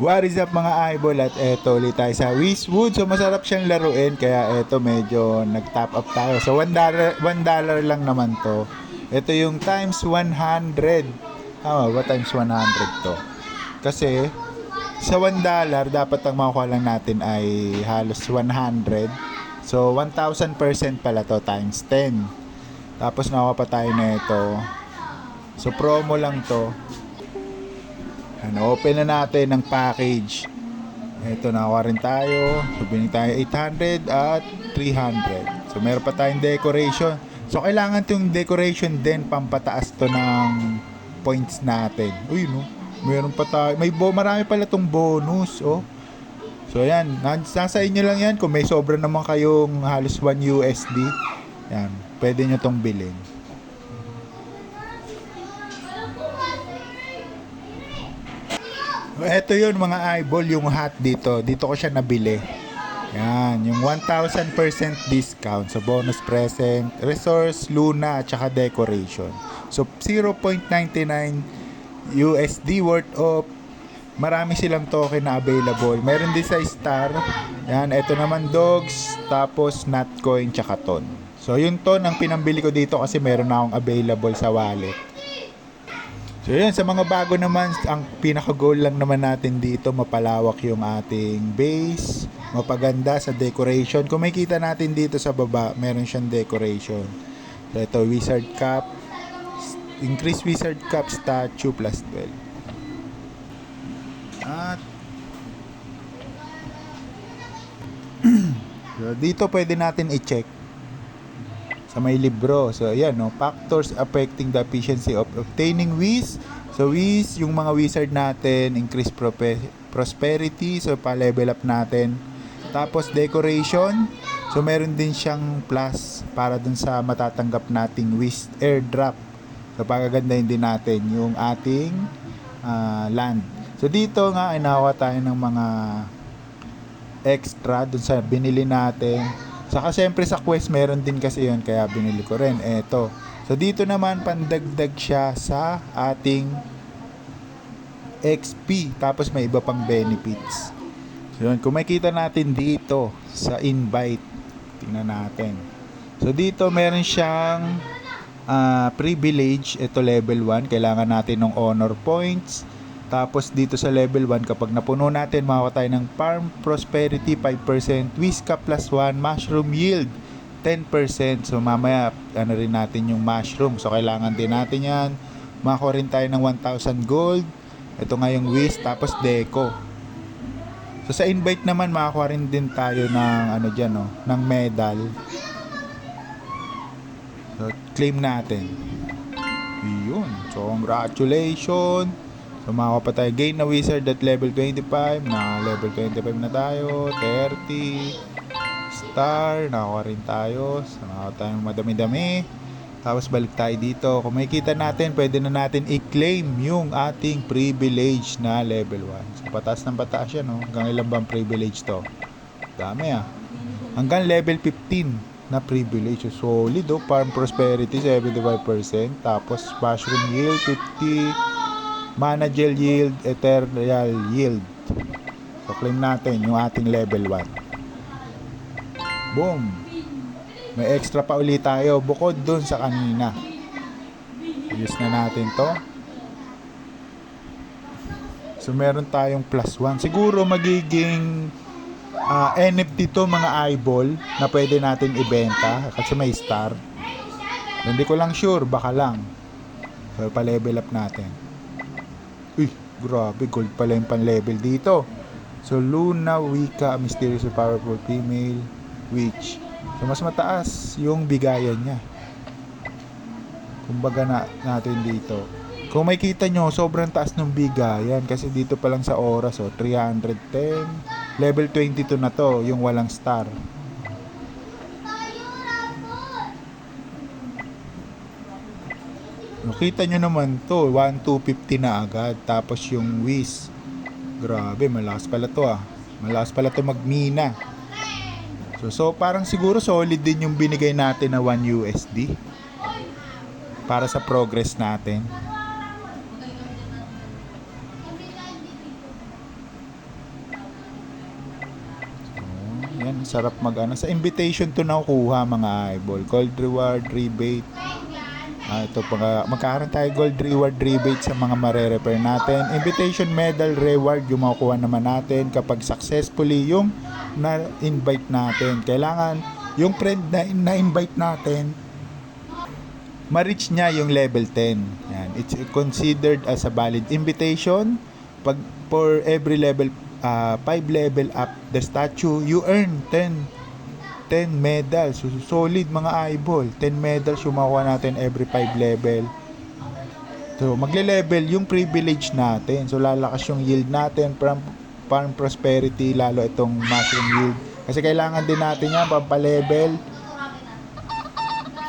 What is up mga idol? At eto ulit tayo sa Wishwood So masarap siyang laruin kaya eto medyo nag-top up tayo. So 1 dollar, 1 dollar lang naman to. Ito yung times 100 Tama ba? Times 100 to. Kasi sa 1 dollar dapat ang makuha lang natin ay halos 100 So 1000% pala to times 10 Tapos nakuha pa tayo na ito So promo lang to ano, open na natin ng package. Ito, nakawa rin tayo. So, binig tayo 800 at 300. So, meron pa tayong decoration. So, kailangan itong decoration din pampataas to ng points natin. Uy, no? Meron pa tayo. May bo, marami pala tong bonus, oh. So, yan. Nasa inyo lang yan. Kung may sobra naman kayong halos 1 USD, yan. Pwede nyo tong bilhin. Ito yun mga eyeball, yung hat dito. Dito ko siya nabili. Yan, yung 1,000% discount sa bonus present, resource, luna, at saka decoration. So, 0.99 USD worth of marami silang token na available. Meron din sa Star. Yan, ito naman dogs, tapos Notcoin, tsaka ton. So, yung ton ang pinambili ko dito kasi meron na akong available sa wallet. So yun, sa mga bago naman, ang pinaka-goal lang naman natin dito, mapalawak yung ating base, mapaganda sa decoration. Kung makita natin dito sa baba, meron siyang decoration. So ito, Wizard Cup, increase Wizard Cup statue plus 12. At so, dito pwede natin i-check sa may libro. So, ayan, no? Factors affecting the efficiency of obtaining wish. So, wish, yung mga wizard natin, increase prosperity. So, pa-level up natin. Tapos, decoration. So, meron din siyang plus para dun sa matatanggap nating wish airdrop. So, pagagandahin din natin yung ating ah, land. So, dito nga, nakuha tayo ng mga extra dun sa binili natin. Saka syempre sa quest meron din kasi yun kaya binili ko rin. Eto. So dito naman pandagdag siya sa ating XP tapos may iba pang benefits. So yun, kung makita natin dito sa invite, tingnan natin. So dito meron siyang ah, privilege, ito level 1, kailangan natin ng honor points. Tapos dito sa level 1, kapag napuno natin, makakuha tayo ng Farm Prosperity 5%, Whiska plus 1, Mushroom Yield 10%. So mamaya, ano rin natin yung mushroom. So kailangan din natin yan. Makakuha rin tayo ng 1,000 gold. Ito nga yung Whisk, tapos Deco. So sa invite naman, makakuha rin din tayo ng ano dyan, no, ng medal. So claim natin. Yun. So congratulations. Makakuha pa tayo gain na wizard at level 25. Na level 25 na tayo. 30. Star. Nakakuha rin tayo. Nakakuha tayong madami-dami. Tapos balik tayo dito. Kung makikita natin, pwede na natin i-claim yung ating privilege na level 1. So pataas ng pataas yan. No? Hanggang ilan bang privilege to? Dami ah. Hanggang level 15 na privilege. So, solid oh. Farm prosperity 75%. Tapos mushroom yield 50 mana gel yield, ethereal yield. So, claim natin yung ating level 1. Boom! May extra pa ulit tayo bukod dun sa kanina. Use na natin to. So, meron tayong plus 1. Siguro magiging ah, NFT to mga eyeball na pwede natin ibenta kasi may star. Hindi ko lang sure, baka lang. So, pa-level up natin. Uy, grabe, gold pala yung pan-level dito. So, Luna, Wika, Mysterious and Powerful Female, Witch. So, mas mataas yung bigayan niya. Kumbaga na, natin dito. Kung may kita nyo, sobrang taas ng bigayan. Kasi dito pa lang sa oras, oh, 310. Level 22 na to, yung walang star. Nakita nyo naman to, 1,250 na agad. Tapos yung whiz. Grabe, malakas pala to ah. Malakas pala to magmina. So, so parang siguro solid din yung binigay natin na 1 USD. Para sa progress natin. So, yan, sarap mag ano. Sa invitation to na nakukuha mga eyeball. Cold reward, rebate, Ah, ito pa magkakaroon tayo gold reward rebate sa mga mare-repair natin. Invitation medal reward yung makukuha naman natin kapag successfully yung na-invite natin. Kailangan yung friend na na-invite natin ma-reach niya yung level 10. Yan. It's considered as a valid invitation. Pag for every level, 5 level up the statue, you earn 10 10 medals. So, solid mga eyeball. 10 medals yung makuha natin every 5 level. So, magle-level yung privilege natin. So, lalakas yung yield natin from farm prosperity, lalo itong mushroom yield. Kasi kailangan din natin yan, pampalevel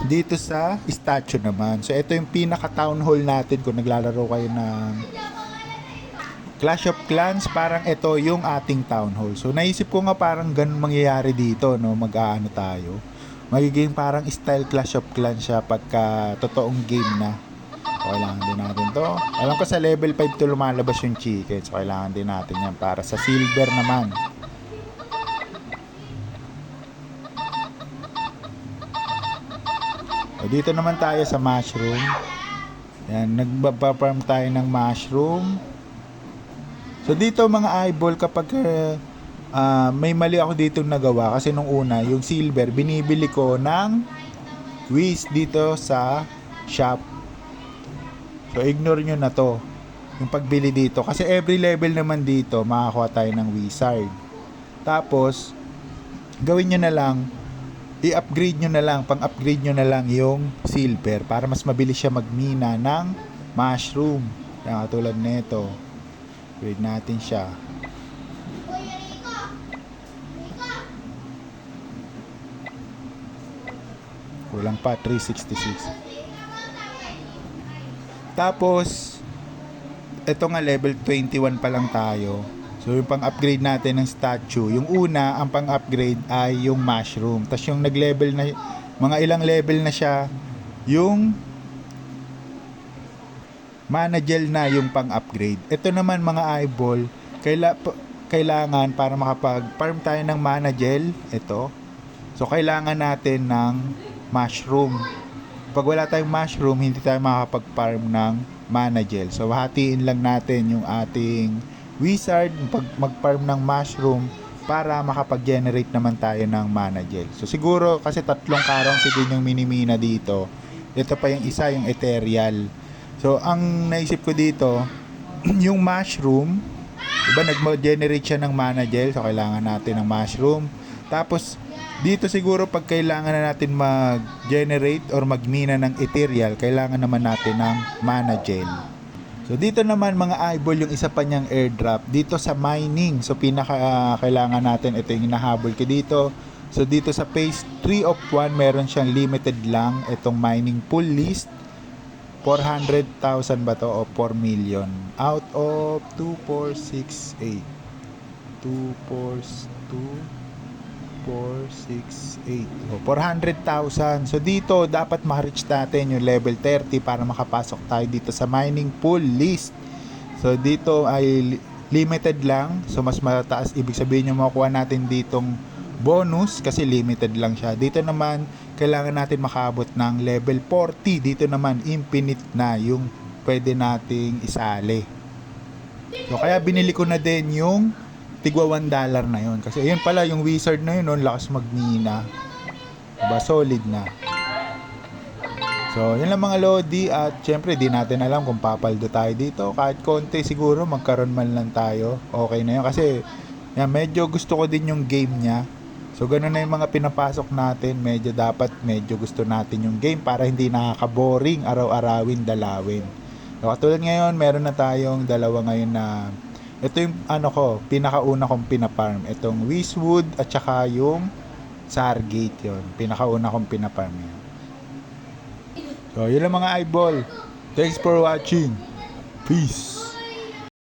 dito sa statue naman. So, ito yung pinaka-town hall natin kung naglalaro kayo ng Clash of Clans, parang ito yung ating town hall. So, naisip ko nga parang ganun mangyayari dito, no? Mag-aano tayo. Magiging parang style Clash of Clans siya pagka totoong game na. So, kailangan din natin to. Alam ko sa level 5 to lumalabas yung chicken. So, kailangan din natin yan para sa silver naman. O, dito naman tayo sa mushroom. Yan, nagbabarm tayo ng mushroom. So dito mga eyeball kapag uh, ah, may mali ako dito nagawa kasi nung una yung silver binibili ko ng Wiz dito sa shop. So ignore nyo na to yung pagbili dito kasi every level naman dito makakuha tayo ng wizard. Tapos gawin nyo na lang i-upgrade nyo na lang, pang-upgrade nyo na lang yung silver para mas mabilis siya magmina ng mushroom. Yan, katulad nito. Upgrade natin siya. Kulang pa, 366. Tapos, ito nga level 21 pa lang tayo. So yung pang-upgrade natin ng statue, yung una, ang pang-upgrade ay yung mushroom. Tapos yung nag-level na, mga ilang level na siya, yung managel na yung pang-upgrade. Ito naman mga eyeball, kaila, kailangan para makapag-farm tayo ng managel, ito. So kailangan natin ng mushroom. Pag wala tayong mushroom, hindi tayo makakapag-farm ng managel. So hatiin lang natin yung ating wizard pag mag-farm ng mushroom para makapag-generate naman tayo ng managel. So siguro kasi tatlong currency din yung minimina dito. Ito pa yung isa, yung ethereal. So ang naisip ko dito, yung mushroom, iba nag-generate siya ng managel, so kailangan natin ng mushroom. Tapos dito siguro pag kailangan na natin mag-generate or magmina ng ethereal, kailangan naman natin ng managel. So dito naman mga eyeball yung isa pa niyang airdrop dito sa mining. So pinaka ah, kailangan natin ito yung hinahabol ko dito. So dito sa phase 3 of 1 meron siyang limited lang itong mining pool list. 400,000 ba to o 4 million? Out of 2468 242 468 o 400,000 so dito dapat ma-reach natin yung level 30 para makapasok tayo dito sa mining pool list. So dito ay li- limited lang. So mas mataas ibig sabihin yung makukuha natin ditong bonus kasi limited lang siya dito naman kailangan natin makabot ng level 40 dito naman infinite na yung pwede nating isali so kaya binili ko na din yung tigwa 1 dollar na yun. Kasi ayun pala, yung wizard na yun, no, lakas magmina. Diba, solid na. So, yun lang mga Lodi. At syempre, di natin alam kung papaldo tayo dito. Kahit konti siguro, magkaroon man lang tayo. Okay na yun. Kasi, yan, medyo gusto ko din yung game niya. So, ganun na yung mga pinapasok natin. Medyo dapat, medyo gusto natin yung game para hindi nakaka-boring araw-arawin, dalawin. So, katulad ngayon, meron na tayong dalawa ngayon na ito yung ano ko, pinakauna kong pinaparm. Itong Wiswood at saka yung Sargate yon Pinakauna kong pinaparm yun. So, yun lang mga eyeball. Thanks for watching. Peace.